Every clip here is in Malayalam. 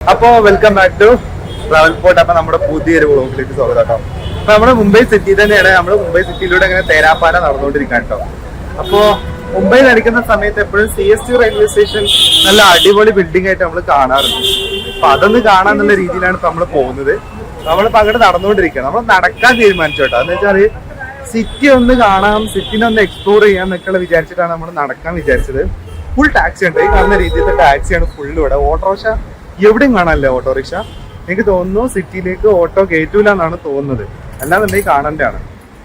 അപ്പോ welcome back to travel port അപ്പൊ നമ്മുടെ പുതിയൊരു വ്ളോഗിലേക്ക് സ്വാഗതം കേട്ടോ. അപ്പൊ നമ്മുടെ മുംബൈ സിറ്റി തന്നെയാണ്. നമ്മൾ മുംബൈ സിറ്റിയിലൂടെ അങ്ങനെ തേരാപ്പാല നടന്നുകൊണ്ടിരിക്കുകയാണ് കേട്ടോ. അപ്പോ മുംബൈ നടക്കുന്ന സമയത്ത് എപ്പോഴും C S T railway station നല്ല അടിപൊളി ബിൽഡിംഗ് ആയിട്ട് നമ്മൾ കാണാറുണ്ട്. അപ്പൊ അതൊന്ന് കാണാന്നുള്ള രീതിയിലാണ് ഇപ്പൊ നമ്മൾ പോകുന്നത്. നമ്മളിപ്പോ അങ്ങോട്ട് നടന്നുകൊണ്ടിരിക്കുക നമ്മൾ നടക്കാൻ തീരുമാനിച്ചു കേട്ടോ. എന്ന് വെച്ചാൽ സിറ്റി ഒന്ന് കാണാം സിറ്റിനെ ഒന്ന് എക്സ്പ്ലോർ ചെയ്യാം എന്നൊക്കെ വിചാരിച്ചിട്ടാണ് നമ്മൾ നടക്കാൻ വിചാരിച്ചത്. ഫുൾ ടാക്സി ഉണ്ട്. ഈ കാണുന്ന രീതിയിലത്തെ ടാക്സിയാണ് ഫുൾ ഇവിടെ. ഓട്ടോറിക്ഷ എവിടെയും കാണാനില്ല ഓട്ടോറിക്ഷ. എനിക്ക് തോന്നുന്നു സിറ്റിയിലേക്ക് ഓട്ടോ കയറ്റൂല എന്നാണ് തോന്നുന്നത് അല്ലാന്നുണ്ടെങ്കിൽ കാണണ്ടാണ്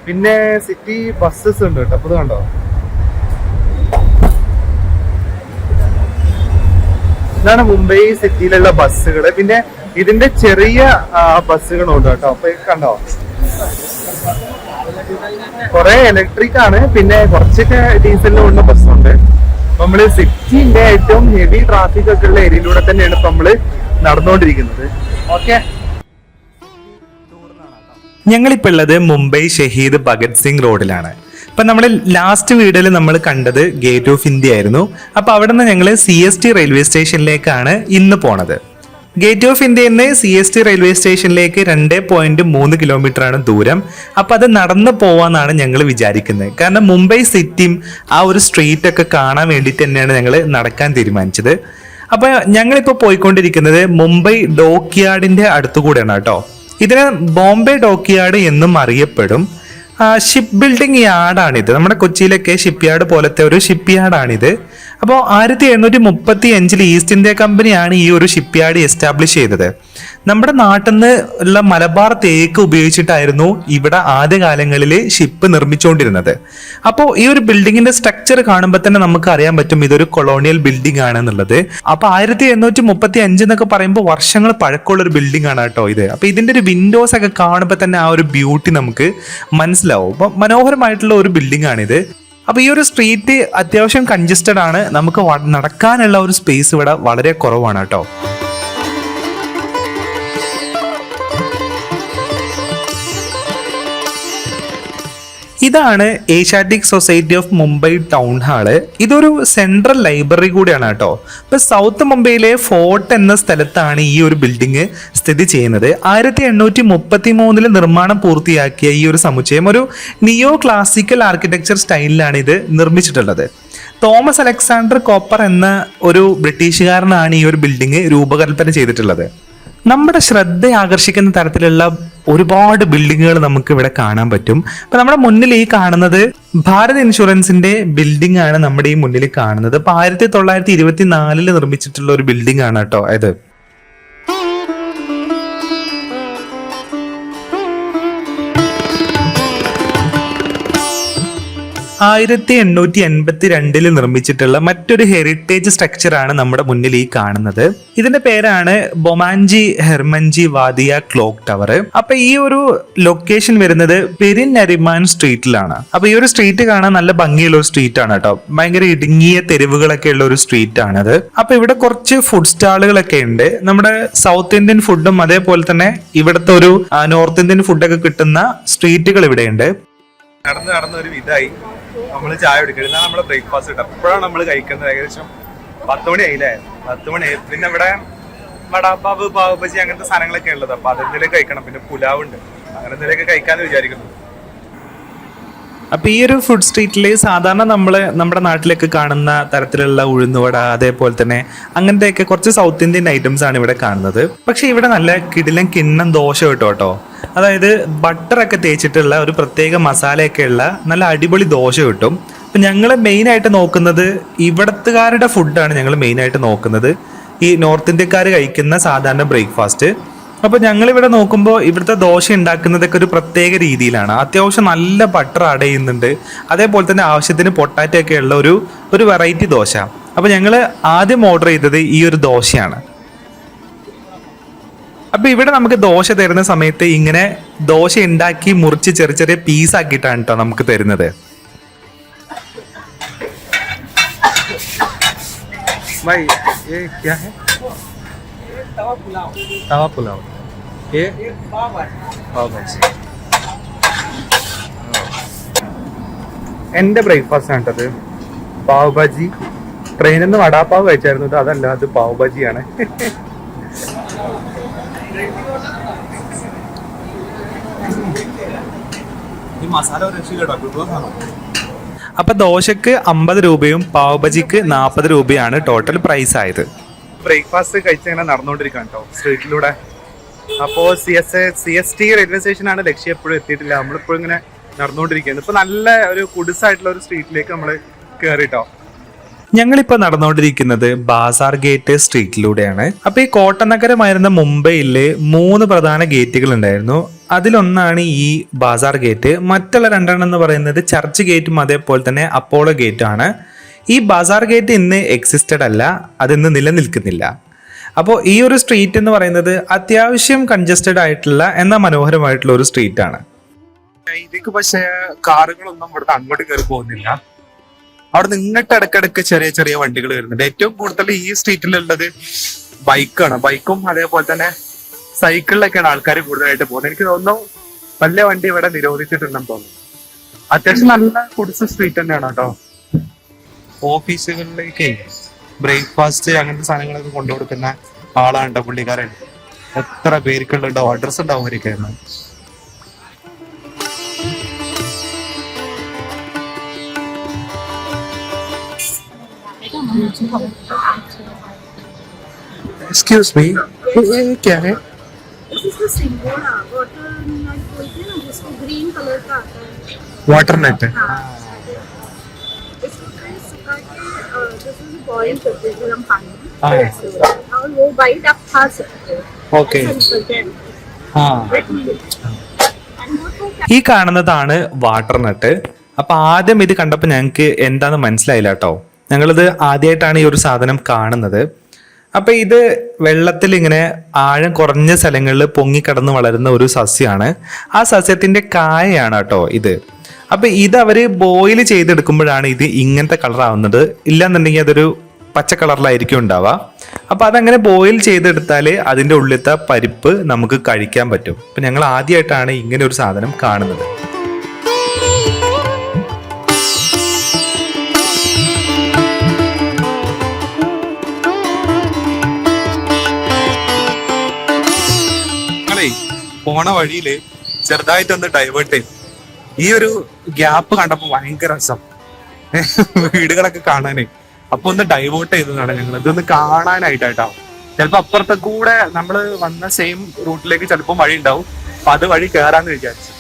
പിന്നെ സിറ്റി ബസ്സസ് ഉണ്ട് കേട്ടോ. അപ്പൊ കണ്ടോ? ഇതാണ് മുംബൈ സിറ്റിയിലുള്ള ബസ്സുകൾ പിന്നെ ഇതിന്റെ ചെറിയ ബസ്സുകളും ഉണ്ട് കേട്ടോ. അപ്പൊ കണ്ടോ? കുറെ ഇലക്ട്രിക് ആണ്. പിന്നെ കുറച്ചൊക്കെ ഡീസലിലും ഉള്ള ബസ്സുണ്ട്. നമ്മൾ സിറ്റിന്റെ ഏറ്റവും ഹെവി ട്രാഫിക് ഒക്കെ ഉള്ള ഏരിയയിലൂടെ തന്നെയാണ് ഇപ്പൊ നമ്മൾ നടന്നുകൊണ്ടിരിക്കുന്നത് ഓക്കെ ഞങ്ങളിപ്പോൾ ഉള്ളത് മുംബൈ ഷഹീദ് ഭഗത് സിംഗ് റോഡിലാണ്. അപ്പൊ നമ്മൾ ലാസ്റ്റ് വീഡിയോയിൽ നമ്മൾ കണ്ടത് ഗേറ്റ് ഓഫ് ഇന്ത്യ ആയിരുന്നു. അപ്പോൾ അവിടെ നിന്ന് ഞങ്ങൾ സി എസ് ടി റെയിൽവേ സ്റ്റേഷനിലേക്കാണ് ഇന്ന് പോണത്. ഗേറ്റ് ഓഫ് ഇന്ത്യയിൽ നിന്ന് സി എസ് ടി റെയിൽവേ സ്റ്റേഷനിലേക്ക് രണ്ട് പോയിന്റ് മൂന്ന് കിലോമീറ്റർ ആണ് ദൂരം. അപ്പൊ അത് നടന്നു പോവാന്നാണ് ഞങ്ങൾ വിചാരിക്കുന്നത്. കാരണം മുംബൈ സിറ്റിയും ആ ഒരു സ്ട്രീറ്റ് ഒക്കെ കാണാൻ വേണ്ടിയിട്ട് തന്നെയാണ് ഞങ്ങൾ നടക്കാൻ തീരുമാനിച്ചത്. അപ്പോൾ ഞങ്ങളിപ്പോൾ പോയിക്കൊണ്ടിരിക്കുന്നത് മുംബൈ ഡോക്ക് ഡോക്യാർഡിന്റെ അടുത്തുകൂടെയാണ് കേട്ടോ. ഇതിന് ബോംബെ ഡോക്യാർഡ് എന്നും അറിയപ്പെടും. ഷിപ്പ് ബിൽഡിംഗ് യാർഡാണിത് നമ്മുടെ കൊച്ചിയിലൊക്കെ ഷിപ്പ് യാർഡ് പോലത്തെ ഒരു ഷിപ്പ് യാർഡാണിത് അപ്പോൾ ആയിരത്തി എണ്ണൂറ്റി മുപ്പത്തി അഞ്ചിൽ ഈസ്റ്റ് ഇന്ത്യ കമ്പനിയാണ് ഈ ഒരു ഷിപ്പ് യാർഡ് എസ്റ്റാബ്ലിഷ് ചെയ്തത്. നമ്മുടെ നാട്ടിൽ നിന്ന് ഉള്ള മലബാർ തേക്ക് ഉപയോഗിച്ചിട്ടായിരുന്നു ഇവിടെ ആദ്യകാലങ്ങളിൽ ഷിപ്പ് നിർമ്മിച്ചുകൊണ്ടിരുന്നത് അപ്പോൾ ഈ ഒരു ബിൽഡിങ്ങിന്റെ സ്ട്രക്ചർ കാണുമ്പോൾ തന്നെ നമുക്ക് അറിയാൻ പറ്റും ഇതൊരു കൊളോണിയൽ ബിൽഡിംഗ് ആണ് എന്നുള്ളത് അപ്പോൾ ആയിരത്തി എണ്ണൂറ്റി മുപ്പത്തി അഞ്ച് എന്നൊക്കെ പറയുമ്പോൾ വർഷങ്ങൾ പഴക്കമുള്ള ഒരു ബിൽഡിംഗ് ആണ് കേട്ടോ ഇത്. അപ്പോൾ ഇതിന്റെ ഒരു വിൻഡോസ് ഒക്കെ കാണുമ്പോൾ തന്നെ ആ ഒരു ബ്യൂട്ടി നമുക്ക് മനസ്സിലാവും. അപ്പൊ മനോഹരമായിട്ടുള്ള ഒരു ബിൽഡിംഗ് ആണിത് അപ്പൊ ഈ ഒരു സ്ട്രീറ്റ് അത്യാവശ്യം കൺജസ്റ്റഡ് ആണ്. നമുക്ക് നടക്കാനുള്ള ഒരു സ്പേസ് ഇവിടെ വളരെ കുറവാണ് കേട്ടോ. ഇതാണ് Asiatic society of Mumbai town hall ഇതൊരു സെൻട്രൽ ലൈബ്രറി കൂടിയാണ് കേട്ടോ. ഇപ്പൊ സൗത്ത് മുംബൈയിലെ ഫോർട്ട് എന്ന സ്ഥലത്താണ് ഈ ഒരു ബിൽഡിംഗ് സ്ഥിതി ചെയ്യുന്നത്. ആയിരത്തി എണ്ണൂറ്റി മുപ്പത്തി മൂന്നിൽ നിർമ്മാണം പൂർത്തിയാക്കിയ ഈ ഒരു സമുച്ചയം ഒരു നിയോ ക്ലാസിക്കൽ ആർക്കിടെക്ചർ സ്റ്റൈലിലാണ് ഇത് നിർമ്മിച്ചിട്ടുള്ളത്. തോമസ് അലക്സാണ്ടർ കോപ്പർ എന്ന ഒരു ബ്രിട്ടീഷുകാരനാണ് ഈ ഒരു ബിൽഡിംഗ് രൂപകൽപ്പന ചെയ്തിട്ടുള്ളത്. നമ്മുടെ ശ്രദ്ധ ആകർഷിക്കുന്ന തരത്തിലുള്ള ഒരുപാട് ബിൽഡിങ്ങുകൾ നമുക്ക് ഇവിടെ കാണാൻ പറ്റും. അപ്പൊ നമ്മുടെ മുന്നിൽ ഈ കാണുന്നത് ഭാരത് ഇൻഷുറൻസിന്റെ ബിൽഡിംഗ് ആണ് നമ്മുടെ ഈ മുന്നിൽ കാണുന്നത്. അപ്പൊ ആയിരത്തി തൊള്ളായിരത്തി നിർമ്മിച്ചിട്ടുള്ള ഒരു ബിൽഡിംഗ് ആണ് കേട്ടോ ഇത്. ആയിരത്തി എണ്ണൂറ്റി എൺപത്തി രണ്ടിൽ നിർമ്മിച്ചിട്ടുള്ള മറ്റൊരു ഹെറിറ്റേജ് സ്ട്രക്ചറാണ് നമ്മുടെ മുന്നിൽ ഈ കാണുന്നത്. ഇതിന്റെ പേരാണ് ബൊമാൻജി ഹെർമൻജി വാദിയ ക്ലോക്ക് ടവർ. അപ്പൊ ഈ ഒരു ലൊക്കേഷൻ വരുന്നത് പെരിൻ നരിമാൻ സ്ട്രീറ്റിലാണ്. അപ്പൊ ഈ ഒരു സ്ട്രീറ്റ് കാണാൻ നല്ല ഭംഗിയുള്ള ഒരു സ്ട്രീറ്റ് ആണ് കേട്ടോ. ഭയങ്കര ഇടുങ്ങിയ തെരുവുകളൊക്കെ ഉള്ള ഒരു സ്ട്രീറ്റ് ആണത്. അപ്പൊ ഇവിടെ കുറച്ച് ഫുഡ് സ്റ്റാളുകളൊക്കെ ഉണ്ട്. നമ്മുടെ സൗത്ത് ഇന്ത്യൻ ഫുഡും അതേപോലെ തന്നെ ഇവിടുത്തെ ഒരു നോർത്ത് ഇന്ത്യൻ ഫുഡൊക്കെ കിട്ടുന്ന സ്ട്രീറ്റുകൾ ഇവിടെയുണ്ട്. നടന്ന് നടന്ന ഒരു ഇതായി. നമ്മൾ ചായ കുടിക്കുന്നത് ഇതാണ് നമ്മുടെ ബ്രേക്ക്ഫാസ്റ്റ് കിട്ടും എപ്പോഴാണ് നമ്മൾ കഴിക്കുന്നത്? ഏകദേശം പത്ത് മണി ആയില്ലേ പത്ത് മണി. പിന്നെ ഇവിടെ വടാപ്പാവ് പാവ് ബജി അങ്ങനത്തെ സാധനങ്ങളൊക്കെ ഉള്ളത്. അപ്പൊ അതെന്തെങ്കിലും കഴിക്കണം. പിന്നെ പുലാവ് ഉണ്ട് അങ്ങനെ എന്തെങ്കിലുമൊക്കെ കഴിക്കാന്ന് വിചാരിക്കുന്നു. അപ്പൊ ഈ ഒരു ഫുഡ് സ്ട്രീറ്റിൽ സാധാരണ നമ്മൾ നമ്മുടെ നാട്ടിലൊക്കെ കാണുന്ന തരത്തിലുള്ള ഉഴുന്നുവട അതേപോലെ തന്നെ അങ്ങനത്തെയൊക്കെ കുറച്ച് സൗത്ത് ഇന്ത്യൻ ഐറ്റംസ് ആണ് ഇവിടെ കാണുന്നത്. പക്ഷെ ഇവിടെ നല്ല കിടിലം കിണ്ണം ദോശ കിട്ടും കേട്ടോ. അതായത് ബട്ടറൊക്കെ തേച്ചിട്ടുള്ള ഒരു പ്രത്യേക മസാലയൊക്കെ ഉള്ള നല്ല അടിപൊളി ദോശ കിട്ടും. അപ്പം ഞങ്ങൾ മെയിനായിട്ട് നോക്കുന്നത് ഇവിടത്തുകാരുടെ ഫുഡാണ് ഞങ്ങൾ മെയിനായിട്ട് നോക്കുന്നത്. ഈ നോർത്ത് ഇന്ത്യക്കാർ കഴിക്കുന്ന സാധാരണ ബ്രേക്ക്ഫാസ്റ്റ് അപ്പോൾ ഞങ്ങളിവിടെ നോക്കുമ്പോൾ ഇവിടുത്തെ ദോശ ഉണ്ടാക്കുന്നതൊക്കെ ഒരു പ്രത്യേക രീതിയിലാണ്. അത്യാവശ്യം നല്ല ബട്ടർ ആഡ് ചെയ്യുന്നുണ്ട്. അതേപോലെ തന്നെ ആവശ്യത്തിന് പൊട്ടാറ്റോ ഒക്കെ ഉള്ള ഒരു ഒരു വെറൈറ്റി ദോശ. അപ്പോൾ ഞങ്ങൾ ആദ്യം ഓർഡർ ചെയ്തത് ഈ ഒരു ദോശയാണ്. അപ്പൊ ഇവിടെ നമുക്ക് ദോശ തരുന്ന സമയത്ത് ഇങ്ങനെ ദോശ ഉണ്ടാക്കി മുറിച്ച് ചെറിയ ചെറിയ പീസ് ആക്കിയിട്ടാണ് കേട്ടോ നമുക്ക് തരുന്നത്. തവ എന്റെ ബ്രേക്ക്ഫാസ്റ്റ് ആണ് കേട്ടത് പാവ് ബജി ട്രെയിനിൽ നിന്ന് വടാപ്പാവ് കഴിച്ചായിരുന്നു അതല്ല അത് പാവ് ബജിയാണ് ഈ മസാല ഒരു രക്ഷയില്ലട്ടോ ഗുരുവാണ് അപ്പൊ ദോശക്ക് അമ്പത് രൂപയും പാവബജിക്ക് നാൽപ്പത് രൂപയാണ് ടോട്ടൽ പ്രൈസ് ആയത്. ബ്രേക്ക്ഫാസ്റ്റ് കഴിച്ച് ഇങ്ങനെ നടന്നുകൊണ്ടിരിക്കുകയാണ് കേട്ടോ സ്ട്രീറ്റിലൂടെ അപ്പോ C S C S T railway സ്റ്റേഷനാണ് ലക്ഷ്യം എപ്പോഴും എത്തിയിട്ടില്ല. നമ്മളിപ്പോഴും ഇങ്ങനെ നടന്നുകൊണ്ടിരിക്കുകയാണ്. ഇപ്പൊ നല്ല ഒരു കുടിസായിട്ടുള്ള ഒരു സ്ട്രീറ്റിലേക്ക് നമ്മൾ കയറിട്ടോ ഞങ്ങളിപ്പോ നടന്നുകൊണ്ടിരിക്കുന്നത് ബാസാർ ഗേറ്റ് സ്ട്രീറ്റിലൂടെയാണ് അപ്പൊ ഈ കോട്ടനഗരമായിരുന്ന മുംബൈയിലെ മൂന്ന് പ്രധാന ഗേറ്റുകൾ ഉണ്ടായിരുന്നു. അതിലൊന്നാണ് ഈ ബാസാർ ഗേറ്റ് മറ്റുള്ള രണ്ടെണ്ണം എന്ന് പറയുന്നത് ചർച്ച് ഗേറ്റും അതേപോലെ തന്നെ അപ്പോളോ ഗേറ്റും ആണ്. ഈ ബാസാർ ഗേറ്റ് ഇന്ന് എക്സിസ്റ്റഡ് അല്ല അതിന്ന് നിലനിൽക്കുന്നില്ല. അപ്പോൾ ഈ ഒരു സ്ട്രീറ്റ് എന്ന് പറയുന്നത് അത്യാവശ്യം കൺജസ്റ്റഡ് ആയിട്ടുള്ള എന്നാൽ മനോഹരമായിട്ടുള്ള ഒരു സ്ട്രീറ്റ് ആണ്. ഇതിക്ക് പക്ഷേ കാറുകളൊന്നും ഇവിടുത്തെ അങ്ങോട്ട് കയറി പോകുന്നില്ല. അവിടെ നിന്നിട്ട് ഇടക്കിടക്ക് ചെറിയ ചെറിയ വണ്ടികൾ വരുന്നുണ്ട്. ഏറ്റവും കൂടുതൽ ഈ സ്ട്രീറ്റിലുള്ളത് ബൈക്കാണ്. ബൈക്കും അതേപോലെ തന്നെ സൈക്കിളിലൊക്കെയാണ് ആൾക്കാർ കൂടുതലായിട്ട് പോകുന്നത്. എനിക്ക് തോന്നുന്നു വലിയ വണ്ടി ഇവിടെ നിരോധിച്ചിട്ടുണ്ടെന്ന് തോന്നുന്നു. അത്യാവശ്യം നല്ല കുടിച്ച സ്ട്രീറ്റ് തന്നെയാണ് കേട്ടോ. ഓഫീസുകളിലേക്ക് ബ്രേക്ക്ഫാസ്റ്റ് അങ്ങനത്തെ സാധനങ്ങളൊക്കെ കൊണ്ടുകൊടുക്കുന്ന ആളാണ് ട്ടോ പുള്ളിക്കാരൻ. എത്ര പേർക്കുള്ള ഓർഡർസ് ഉണ്ടാവും അവരൊക്കെ. एक्सक्यूज मी ये क्या है This is the singhara water nut बोलते हैं ना जिसको ग्रीन कलर का आता है वाटर नेट हाँ इसको फिर सुखा के दिस इज बॉईल करते हैं गर्म पानी में हाँ। ऐसे। और वो बाइट आप खा सकते हो ओके ऐसा निकलते हैं हाँ Wet milk. And वो तो ഈ കാണുന്നതാണ് വാട്ടർ നട്ട് അപ്പൊ ആദ്യം ഇത് കണ്ടപ്പോൾ ഞങ്ങൾക്ക് എന്താന്ന് മനസ്സിലായില്ല കേട്ടോ ഞങ്ങളിത് ആദ്യമായിട്ടാണ് ഈ ഒരു സാധനം കാണുന്നത്. അപ്പൊ ഇത് വെള്ളത്തിൽ ഇങ്ങനെ ആഴം കുറഞ്ഞ സ്ഥലങ്ങളിൽ പൊങ്ങിക്കിടന്ന് വളരുന്ന ഒരു സസ്യമാണ് ആ സസ്യത്തിന്റെ കായയാണ് കേട്ടോ ഇത്. അപ്പൊ ഇത് അവർ ബോയിൽ ചെയ്തെടുക്കുമ്പോഴാണ് ഇത് ഇങ്ങനത്തെ കളറാവുന്നത് ഇല്ലാന്നുണ്ടെങ്കിൽ അതൊരു പച്ച കളറിലായിരിക്കും ഉണ്ടാവുക. അപ്പോൾ അതങ്ങനെ ബോയിൽ ചെയ്തെടുത്താൽ അതിന്റെ ഉള്ളിലത്തെ പരിപ്പ് നമുക്ക് കഴിക്കാൻ പറ്റും. അപ്പൊ ഞങ്ങൾ ആദ്യമായിട്ടാണ് ഇങ്ങനെ ഒരു സാധനം കാണുന്നത്. പോണ വഴിയിൽ ചെറുതായിട്ടൊന്ന് ഡൈവേർട്ട് ചെയ്തു. ഈ ഒരു ഗ്യാപ്പ് കണ്ടപ്പോ ഭയങ്കര രസം. വീടുകളൊക്കെ കാണാനേ. അപ്പൊ ഒന്ന് ഡൈവേർട്ട് ചെയ്തതാണ് ഞങ്ങൾ ഇതൊന്ന് കാണാനായിട്ടായിട്ടാവും ചിലപ്പോ അപ്പുറത്തെ കൂടെ നമ്മൾ വന്ന സെയിം റൂട്ടിലേക്ക് ചിലപ്പോ വഴി ഉണ്ടാവും. അപ്പൊ അത് വഴി കയറാന്ന് വിചാരിച്ചു.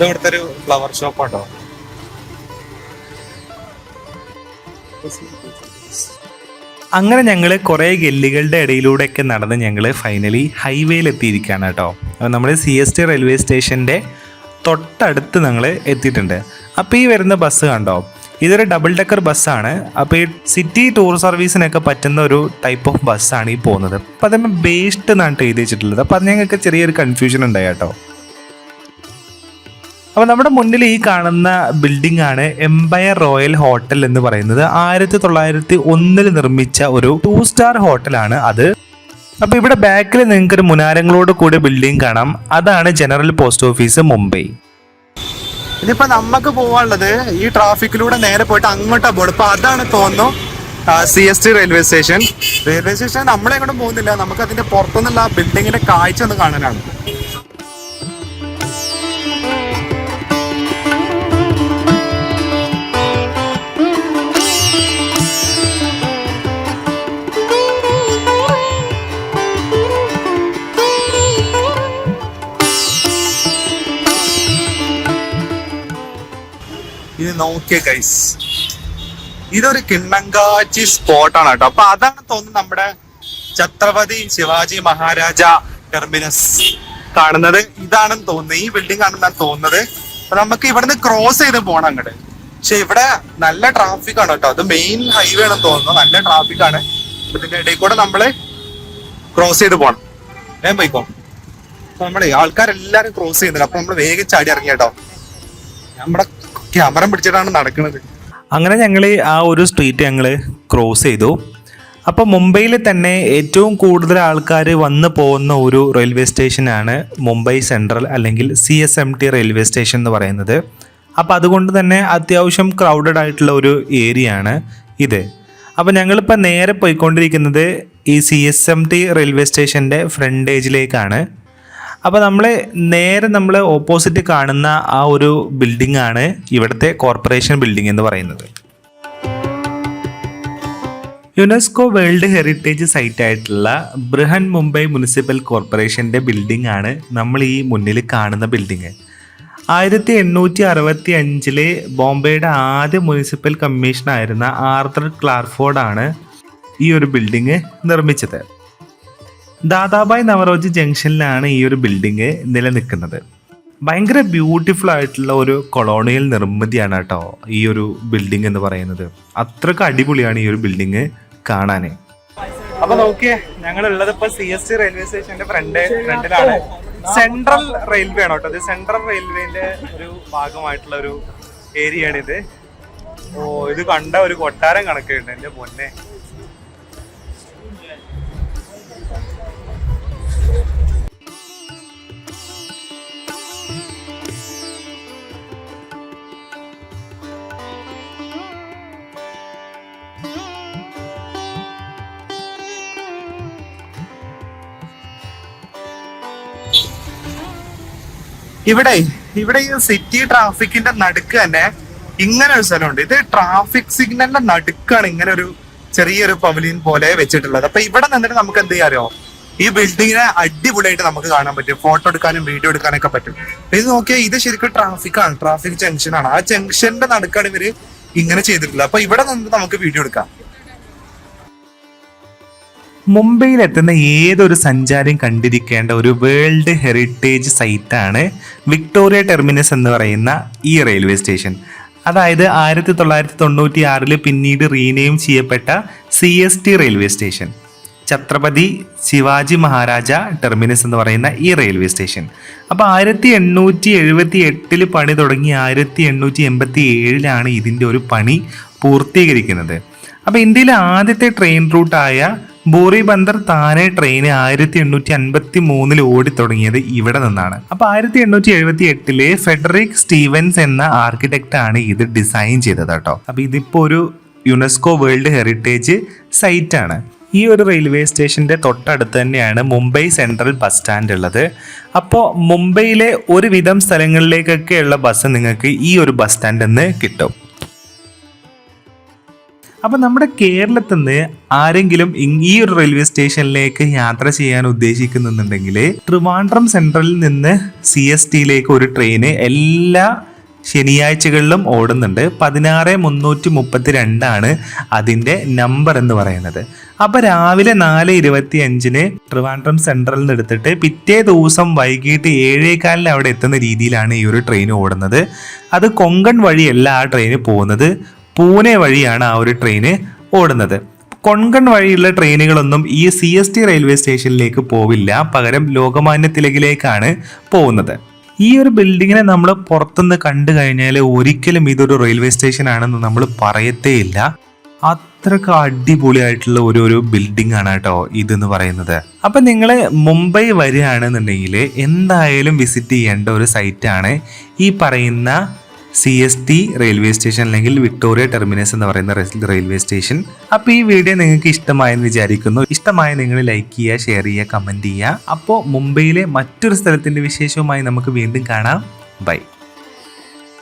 ഇത് ഇവിടുത്തെ ഒരു ഫ്ലവർ ഷോപ്പ് ഷോപ്പാട്ടോ അങ്ങനെ ഞങ്ങൾ കുറേ ഗല്ലികളുടെ ഇടയിലൂടെയൊക്കെ നടന്ന് ഞങ്ങൾ ഫൈനലി ഹൈവേയിൽ എത്തിയിരിക്കുകയാണ് കേട്ടോ. അപ്പോൾ നമ്മൾ സി എസ് ടി റെയിൽവേ സ്റ്റേഷന്റെ തൊട്ടടുത്ത് ഞങ്ങൾ എത്തിയിട്ടുണ്ട്. അപ്പോൾ ഈ വരുന്ന ബസ് കണ്ടോ? ഇതൊരു ഡബിൾ ഡെക്കർ ബസ്സാണ് അപ്പോൾ ഈ സിറ്റി ടൂർ സർവീസിനൊക്കെ പറ്റുന്ന ഒരു ടൈപ്പ് ഓഫ് ബസ്സാണ് ഈ പോകുന്നത്. അപ്പോൾ അതിന് ബേസ്ഡ് എന്നാണ് എഴുതി വെച്ചിട്ടുള്ളത്. അപ്പോൾ അത് ഞങ്ങൾക്ക് ചെറിയൊരു കൺഫ്യൂഷൻ ഉണ്ടായി കേട്ടോ. അപ്പൊ നമ്മുടെ മുന്നിൽ ഈ കാണുന്ന ബിൽഡിംഗ് ആണ് എംപയർ റോയൽ ഹോട്ടൽ എന്ന് പറയുന്നത്. ആയിരത്തി തൊള്ളായിരത്തി ഒന്നിൽ നിർമ്മിച്ച ഒരു ടൂ സ്റ്റാർ ഹോട്ടലാണ് അത്. അപ്പൊ ഇവിടെ ബാക്കിൽ നിങ്ങൾക്ക് ഒരു മുനാരങ്ങളോട് കൂടി ബിൽഡിംഗ് കാണാം. അതാണ് ജനറൽ പോസ്റ്റ് ഓഫീസ് മുംബൈ ഇനിയിപ്പോ നമുക്ക് പോവാനുള്ളത് ഈ ട്രാഫിക്കിലൂടെ നേരെ പോയിട്ട് അങ്ങോട്ടാ പോകണം ഇപ്പൊ അതാണ് തോന്നുന്നു C S T railway station railway station നമ്മളെങ്ങോട്ടും പോകുന്നില്ല. നമുക്ക് അതിന്റെ പുറത്തുനിന്നുള്ള ബിൽഡിങ്ങിന്റെ കാഴ്ച ഒന്ന് കാണാനാണ്. നോക്കിയ ഗൈസ് ഇതൊരു കിണ്ണങ്കാച്ചി സ്പോട്ടാണ് കേട്ടോ. അപ്പൊ അതാണ് തോന്നുന്നത് നമ്മുടെ ഛത്രപതി ശിവാജി മഹാരാജ ടെർമിനസ് കാണുന്നത്. ഇതാണെന്ന് തോന്നുന്നത്. ഈ ബിൽഡിംഗ് ആണെന്നാണ് തോന്നുന്നത്. അപ്പൊ നമുക്ക് ഇവിടുന്ന് ക്രോസ് ചെയ്ത് പോകണം അങ്ങോട്ട്. പക്ഷെ ഇവിടെ നല്ല ട്രാഫിക് ആണ് കേട്ടോ. അത് മെയിൻ ഹൈവേ ആണെന്ന് തോന്നുന്നു. നല്ല ട്രാഫിക് ആണ്. ഇതിന്റെ ഇടയിൽ കൂടെ നമ്മൾ ക്രോസ് ചെയ്ത് പോകണം ഞാൻ പോയിക്കോ. നമ്മളെ ആൾക്കാരെല്ലാരും ക്രോസ് ചെയ്യുന്നുണ്ട് അപ്പൊ നമ്മൾ വേഗം ചാടി ഇറങ്ങി കേട്ടോ. നമ്മുടെ ക്യാമറ പിടിച്ചിട്ടാണ് നടക്കുന്നത്. അങ്ങനെ ഞങ്ങൾ ആ ഒരു സ്ട്രീറ്റ് ഞങ്ങൾ ക്രോസ് ചെയ്തു. അപ്പോൾ മുംബൈയിൽ തന്നെ ഏറ്റവും കൂടുതൽ ആൾക്കാർ വന്നു പോകുന്ന ഒരു റെയിൽവേ സ്റ്റേഷനാണ് മുംബൈ സെൻട്രൽ അല്ലെങ്കിൽ C S M T railway station എന്ന് പറയുന്നത്. അപ്പോൾ അതുകൊണ്ട് തന്നെ അത്യാവശ്യം ക്രൗഡഡ് ആയിട്ടുള്ള ഒരു ഏരിയ ആണ് ഇത്. അപ്പോൾ ഞങ്ങളിപ്പോൾ നേരെ പോയിക്കൊണ്ടിരിക്കുന്നത് ഈ C S M T railway സ്റ്റേഷന്റെ ഫ്രണ്ടേജിലേക്കാണ് അപ്പോൾ നമ്മൾ നേരെ നമ്മൾ ഓപ്പോസിറ്റ് കാണുന്ന ആ ഒരു ബിൽഡിംഗ് ആണ് ഇവിടുത്തെ കോർപ്പറേഷൻ ബിൽഡിംഗ് എന്ന് പറയുന്നത്. യുനെസ്കോ വേൾഡ് ഹെറിറ്റേജ് സൈറ്റ് ആയിട്ടുള്ള ബൃഹൻ മുംബൈ മുനിസിപ്പൽ കോർപ്പറേഷന്റെ ബിൽഡിംഗ് ആണ് നമ്മൾ ഈ മുന്നിൽ കാണുന്ന ബിൽഡിംഗ് ആയിരത്തി എണ്ണൂറ്റി അറുപത്തി അഞ്ചിലെ ബോംബെയുടെ ആദ്യ മുനിസിപ്പൽ കമ്മീഷണായിരുന്ന ആർത്തർ ക്ലാർഫോർഡാണ് ഈ ഒരു ബിൽഡിംഗ് നിർമ്മിച്ചത്. ദാദാബായ് നവറോജി ജംഗ്ഷനിലാണ് ഈ ഒരു ബിൽഡിംഗ് നിലനിൽക്കുന്നത്. ഭയങ്കര ബ്യൂട്ടിഫുൾ ആയിട്ടുള്ള ഒരു കൊളോണിയൽ നിർമ്മിതിയാണ് കേട്ടോ ഈ ഒരു ബിൽഡിംഗ് എന്ന് പറയുന്നത്. അത്രയ്ക്ക് അടിപൊളിയാണ് ഈ ഒരു ബിൽഡിംഗ് കാണാൻ. അപ്പൊ നോക്കിയേ ഞങ്ങൾ ഉള്ളത് ഇപ്പൊ സി എസ് ടി റെയിൽവേ സ്റ്റേഷന്റെ ഫ്രണ്ട് ഫ്രണ്ടിലാണ്. സെൻട്രൽ റെയിൽവേ ആണ് കേട്ടോ ഇത്. സെൻട്രൽ റെയിൽവേന്റെ ഒരു ഭാഗമായിട്ടുള്ള ഒരു ഏരിയ ആണ് ഇത്. ഓ ഇത് കണ്ട ഒരു കൊട്ടാരം കണക്കുണ്ട് എന്റെ പൊന്നെ. ഇവിടെ ഇവിടെ ഈ സിറ്റി ട്രാഫിക്കിന്റെ നടുക്ക് തന്നെ ഇങ്ങനെ ഒരു സ്ഥലമുണ്ട്. ഇത് ട്രാഫിക് സിഗ്നലിന്റെ നടുക്കാണ് ഇങ്ങനെ ഒരു ചെറിയൊരു പവലിയൻ പോലെ വെച്ചിട്ടുള്ളത്. അപ്പൊ ഇവിടെ നിന്നിട്ട് നമുക്ക് എന്ത് ചെയ്യാറോ ഈ ബിൽഡിങ്ങിനെ അടിപൊളിയായിട്ട് നമുക്ക് കാണാൻ പറ്റും. ഫോട്ടോ എടുക്കാനും വീഡിയോ എടുക്കാനൊക്കെ പറ്റും. ഇത് നോക്കിയാൽ ഇത് ശരിക്കും ട്രാഫിക് ആണ്. ട്രാഫിക് ജംഗ്ഷൻ ആണ്. ആ ജംഗ്ഷന്റെ നടുക്കാണ് ഇവർ ഇങ്ങനെ ചെയ്തിട്ടുള്ളത്. അപ്പൊ ഇവിടെ നിന്ന് നമുക്ക് വീഡിയോ എടുക്കാം. മുംബൈയിലെത്തുന്ന ഏതൊരു സഞ്ചാരിയും കണ്ടിരിക്കേണ്ട ഒരു വേൾഡ് ഹെറിറ്റേജ് സൈറ്റാണ് വിക്ടോറിയ ടെർമിനസ് എന്ന് പറയുന്ന ഈ റെയിൽവേ സ്റ്റേഷൻ അതായത് ആയിരത്തി തൊള്ളായിരത്തി തൊണ്ണൂറ്റി ആറിൽ പിന്നീട് റീനെയിം ചെയ്യപ്പെട്ട C S T railway station Chhatrapati Shivaji Maharaj terminus എന്ന് പറയുന്ന ഈ റെയിൽവേ സ്റ്റേഷൻ അപ്പോൾ ആയിരത്തി എണ്ണൂറ്റി എഴുപത്തി എട്ടിൽ പണി തുടങ്ങി ആയിരത്തി എണ്ണൂറ്റി എൺപത്തി ഏഴിലാണ് ഇതിന്റെ ഒരു പണി പൂർത്തീകരിക്കുന്നത്. അപ്പോൾ ഇന്ത്യയിലെ ആദ്യത്തെ ട്രെയിൻ റൂട്ടായ ബോറി ബന്ദർ താനെ ട്രെയിൻ ആയിരത്തി എണ്ണൂറ്റി അൻപത്തി മൂന്നിൽ ഓടിത്തുടങ്ങിയത് ഇവിടെ നിന്നാണ്. അപ്പൊ ആയിരത്തി എണ്ണൂറ്റി എഴുപത്തി എട്ടിലെ ഫെഡറിക് സ്റ്റീവൻസ് എന്ന ആർക്കിടെക്റ്റ് ആണ് ഇത് ഡിസൈൻ ചെയ്തത് കേട്ടോ. അപ്പൊ ഇതിപ്പോ ഒരു യുനെസ്കോ വേൾഡ് ഹെറിറ്റേജ് സൈറ്റ് ആണ്. ഈ ഒരു റെയിൽവേ സ്റ്റേഷന്റെ തൊട്ടടുത്ത് തന്നെയാണ് മുംബൈ സെൻട്രൽ ബസ് സ്റ്റാൻഡ് ഉള്ളത്. അപ്പോൾ മുംബൈയിലെ ഒരുവിധം സ്ഥലങ്ങളിലേക്കൊക്കെയുള്ള ബസ് നിങ്ങൾക്ക് ഈ ഒരു ബസ് സ്റ്റാൻഡിൽ നിന്ന് കിട്ടും. അപ്പൊ നമ്മുടെ കേരളത്തിൽ നിന്ന് ആരെങ്കിലും ഈ ഒരു റെയിൽവേ സ്റ്റേഷനിലേക്ക് യാത്ര ചെയ്യാൻ ഉദ്ദേശിക്കുന്നുണ്ടെങ്കിൽ ട്രിവാൻഡ്രം സെൻട്രലിൽ നിന്ന് സി എസ് ടിയിലേക്ക് ഒരു ട്രെയിന് എല്ലാ ശനിയാഴ്ചകളിലും ഓടുന്നുണ്ട്. പതിനാറ് മുന്നൂറ്റി മുപ്പത്തി രണ്ടാണ് അതിന്റെ നമ്പർ എന്ന് പറയുന്നത്. അപ്പോൾ രാവിലെ നാല് ഇരുപത്തി അഞ്ചിന് ട്രിവാൻഡ്രം സെൻട്രലിൽ നിന്ന് എടുത്തിട്ട് പിറ്റേ ദിവസം വൈകിട്ട് ഏഴേകാലിന് അവിടെ എത്തുന്ന രീതിയിലാണ് ഈ ഒരു ട്രെയിൻ ഓടുന്നത്. അത് കൊങ്കൺ വഴിയല്ല ആ ട്രെയിൻ പോകുന്നത്. പൂനെ വഴിയാണ് ആ ഒരു ട്രെയിന് ഓടുന്നത്. കൊങ്കൺ വഴിയുള്ള ട്രെയിനുകളൊന്നും ഈ സി എസ് ടി റെയിൽവേ സ്റ്റേഷനിലേക്ക് പോവില്ല. പകരം ലോകമാന്യ തിലകിലേക്കാണ് പോകുന്നത്. ഈ ഒരു ബിൽഡിങ്ങിനെ നമ്മൾ പുറത്തുനിന്ന് കണ്ടു കഴിഞ്ഞാൽ ഒരിക്കലും ഇതൊരു റെയിൽവേ സ്റ്റേഷൻ ആണെന്ന് നമ്മൾ പറയത്തേയില്ല അത്രയ്ക്ക് അടിപൊളിയായിട്ടുള്ള ഒരു ഒരു ബിൽഡിംഗ് ആണ് കേട്ടോ ഇതെന്ന് പറയുന്നത്. അപ്പൊ നിങ്ങൾ മുംബൈ വരികയാണെന്നുണ്ടെങ്കിൽ എന്തായാലും വിസിറ്റ് ചെയ്യേണ്ട ഒരു സൈറ്റാണ് ഈ പറയുന്ന C S T railway station അല്ലെങ്കിൽ വിക്ടോറിയ ടെർമിനസ് എന്ന് പറയുന്ന റെയിൽവേ സ്റ്റേഷൻ അപ്പോൾ ഈ വീഡിയോ നിങ്ങൾക്ക് ഇഷ്ടമായെന്ന് വിചാരിക്കുന്നു. ഇഷ്ടമായ നിങ്ങൾ ലൈക്ക് ചെയ്യുക ഷെയർ ചെയ്യുക കമന്റ് ചെയ്യുക. അപ്പോൾ മുംബൈയിലെ മറ്റൊരു സ്ഥലത്തിന്റെ വിശേഷവുമായി നമുക്ക് വീണ്ടും കാണാം. ബൈ